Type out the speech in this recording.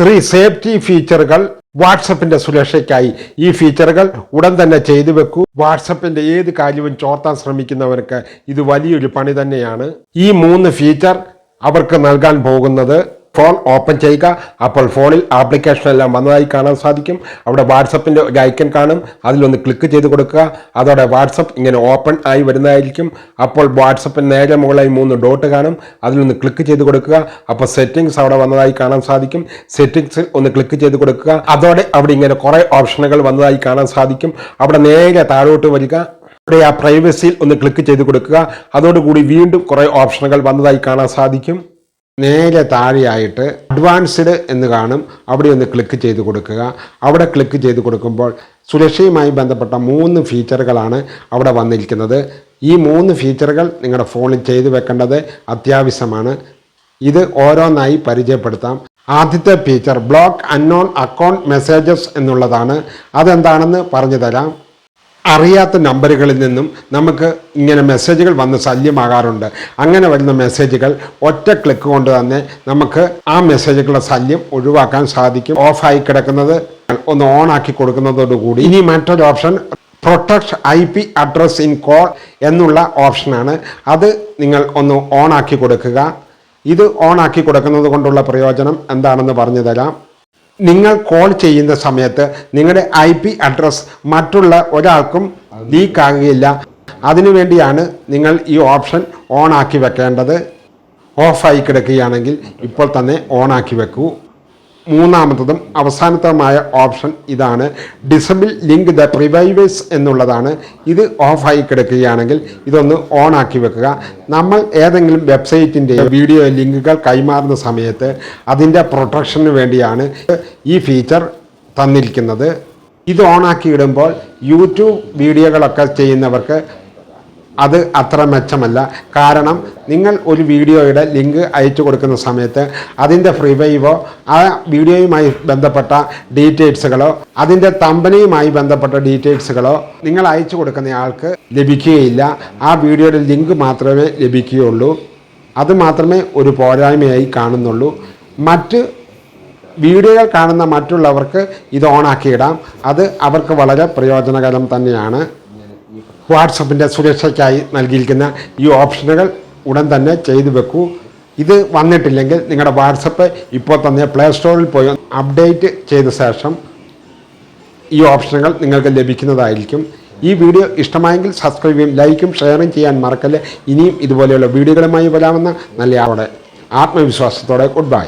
Three safety ഫീച്ചറുകൾ വാട്സപ്പിന്റെ സുരക്ഷയ്ക്കായി. ഈ ഫീച്ചറുകൾ ഉടൻ തന്നെ ചെയ്തു വെക്കൂ. വാട്സപ്പിന്റെ ഏത് കാര്യവും ചോർത്താൻ ശ്രമിക്കുന്നവർക്ക് ഇത് വലിയൊരു പണി തന്നെയാണ്. ഈ മൂന്ന് ഫീച്ചർ അവർക്ക് നൽകാൻ പോകുന്നത് ഫോൺ ഓപ്പൺ ചെയ്യുക. അപ്പോൾ ഫോണിൽ ആപ്ലിക്കേഷൻ എല്ലാം വന്നതായി കാണാൻ സാധിക്കും. അവിടെ വാട്സപ്പിന്റെ ഒരു ഐക്കൺ കാണും. അതിലൊന്ന് ക്ലിക്ക് ചെയ്ത് കൊടുക്കുക. അതോടെ വാട്സപ്പ് ഇങ്ങനെ ഓപ്പൺ ആയി വരുന്നതായിരിക്കും. അപ്പോൾ വാട്സപ്പിന് നേരെ മുകളിലായി മൂന്ന് ഡോട്ട് കാണും. അതിലൊന്ന് ക്ലിക്ക് ചെയ്ത് കൊടുക്കുക. അപ്പോൾ സെറ്റിംഗ്സ് അവിടെ വന്നതായി കാണാൻ സാധിക്കും. സെറ്റിംഗ്സിൽ ഒന്ന് ക്ലിക്ക് ചെയ്ത് കൊടുക്കുക. അതോടെ അവിടെ ഇങ്ങനെ കുറേ ഓപ്ഷനുകൾ വന്നതായി കാണാൻ സാധിക്കും. അവിടെ നേരെ താഴോട്ട് വരിക. അവിടെ ആ പ്രൈവസിയിൽ ഒന്ന് ക്ലിക്ക് ചെയ്ത് കൊടുക്കുക. അതോടുകൂടി വീണ്ടും കുറേ ഓപ്ഷനുകൾ വന്നതായി കാണാൻ സാധിക്കും. നേരെ താഴെയായിട്ട് അഡ്വാൻസ്ഡ് എന്ന് കാണും. അവിടെ ഒന്ന് ക്ലിക്ക് ചെയ്ത് കൊടുക്കുക. അവിടെ ക്ലിക്ക് ചെയ്ത് കൊടുക്കുമ്പോൾ സുരക്ഷയുമായി ബന്ധപ്പെട്ട മൂന്ന് ഫീച്ചറുകളാണ് അവിടെ വന്നിരിക്കുന്നത്. ഈ മൂന്ന് ഫീച്ചറുകൾ നിങ്ങളുടെ ഫോണിൽ ചെയ്തു വെക്കേണ്ടത് അത്യാവശ്യമാണ്. ഇത് ഓരോന്നായി പരിചയപ്പെടുത്താം. ആദ്യത്തെ feature block unknown account messages എന്നുള്ളതാണ്. അതെന്താണെന്ന് പറഞ്ഞു തരാം അറിയാത്ത നമ്പറുകളിൽ നിന്നും നമുക്ക് ഇങ്ങനെ മെസ്സേജുകൾ വന്ന് ശല്യമാകാറുണ്ട്. അങ്ങനെ വരുന്ന മെസ്സേജുകൾ ഒറ്റ ക്ലിക്ക് കൊണ്ട് തന്നെ നമുക്ക് ആ മെസ്സേജുകളുടെ ശല്യം ഒഴിവാക്കാൻ സാധിക്കും. ഓഫായി കിടക്കുന്നത് ഒന്ന് ഓൺ ആക്കി കൊടുക്കുന്നതോടുകൂടി ഇനി മറ്റൊരു option protect I P address in call എന്നുള്ള ഓപ്ഷനാണ് അത് നിങ്ങൾ ഒന്ന് ഓൺ ആക്കി കൊടുക്കുക. ഇത് ഓൺ ആക്കി കൊടുക്കുന്നത് കൊണ്ടുള്ള പ്രയോജനം എന്താണെന്ന് പറഞ്ഞു തരാം. നിങ്ങൾ കോൾ ചെയ്യുന്ന സമയത്ത് നിങ്ങളുടെ ഐ പി അഡ്രസ് മറ്റുള്ള ഒരാൾക്കും ലീക്ക് ആകുകയില്ല. അതിനുവേണ്ടിയാണ് നിങ്ങൾ ഈ ഓപ്ഷൻ ഓൺ ആക്കി വെക്കേണ്ടത്. ഓഫായി കിടക്കുകയാണെങ്കിൽ ഇപ്പോൾ തന്നെ ഓൺ ആക്കി വെക്കൂ. മൂന്നാമത്തതും അവസാനത്തതുമായ ഓപ്ഷൻ ഇതാണ്. ഡിസബിൾ ലിങ്ക് ദ പ്രിവൈവേഴ്സ് എന്നുള്ളതാണ്. ഇത് ഓഫായി കിടക്കുകയാണെങ്കിൽ ഇതൊന്ന് ഓൺ ആക്കി വെക്കുക. നമ്മൾ ഏതെങ്കിലും വെബ്സൈറ്റിന്റെ വീഡിയോ ലിങ്കുകൾ കൈമാറുന്ന സമയത്ത് അതിന്റെ പ്രൊട്ടക്ഷന് വേണ്ടിയാണ് ഈ ഫീച്ചർ തന്നിരിക്കുന്നത്. ഇത് ഓണാക്കി ഇടുമ്പോൾ യൂട്യൂബ് വീഡിയോകളൊക്കെ ചെയ്യുന്നവർക്ക് അത് അത്ര മെച്ചമല്ല. കാരണം നിങ്ങൾ ഒരു വീഡിയോയുടെ ലിങ്ക് അയച്ചു കൊടുക്കുന്ന സമയത്ത് അതിന്റെ ഫ്രീവൈവോ ആ വീഡിയോയുമായി ബന്ധപ്പെട്ട ഡീറ്റെയിൽസുകളോ അതിന്റെ തമ്പനിയുമായി ബന്ധപ്പെട്ട ഡീറ്റെയിൽസുകളോ നിങ്ങൾ അയച്ചു കൊടുക്കുന്നയാൾക്ക് ലഭിക്കുകയില്ല. ആ വീഡിയോയുടെ ലിങ്ക് മാത്രമേ ലഭിക്കുകയുള്ളൂ. അത് മാത്രമേ ഒരു പോരായ്മയായി കാണുന്നുള്ളൂ. മറ്റ് വീഡിയോകൾ കാണുന്ന മറ്റുള്ളവർക്ക് ഇത് ഓണാക്കിയിടാം അത് അവർക്ക് വളരെ പ്രയോജനകരം തന്നെയാണ്. വാട്സപ്പിന്റെ സുരക്ഷയ്ക്കായി നൽകിയിരിക്കുന്ന ഈ ഓപ്ഷനുകൾ ഉടൻ തന്നെ ചെയ്തു വെക്കൂ. ഇത് വന്നിട്ടില്ലെങ്കിൽ നിങ്ങളുടെ വാട്സപ്പ് ഇപ്പോൾ തന്നെ പ്ലേ സ്റ്റോറിൽ പോയി അപ്ഡേറ്റ് ചെയ്ത ശേഷം ഈ ഓപ്ഷനുകൾ നിങ്ങൾക്ക് ലഭിക്കുന്നതായിരിക്കും. ഈ വീഡിയോ ഇഷ്ടമായെങ്കിൽ സബ്സ്ക്രൈബ് ചെയ്യും ലൈക്കും ഷെയറും ചെയ്യാൻ മറക്കല്ലേ. ഇനിയും ഇതുപോലെയുള്ള വീഡിയോകളുമായി വരാമെന്ന നല്ല ആവോടെ ആത്മവിശ്വാസത്തോടെ ഗുഡ് ബൈ.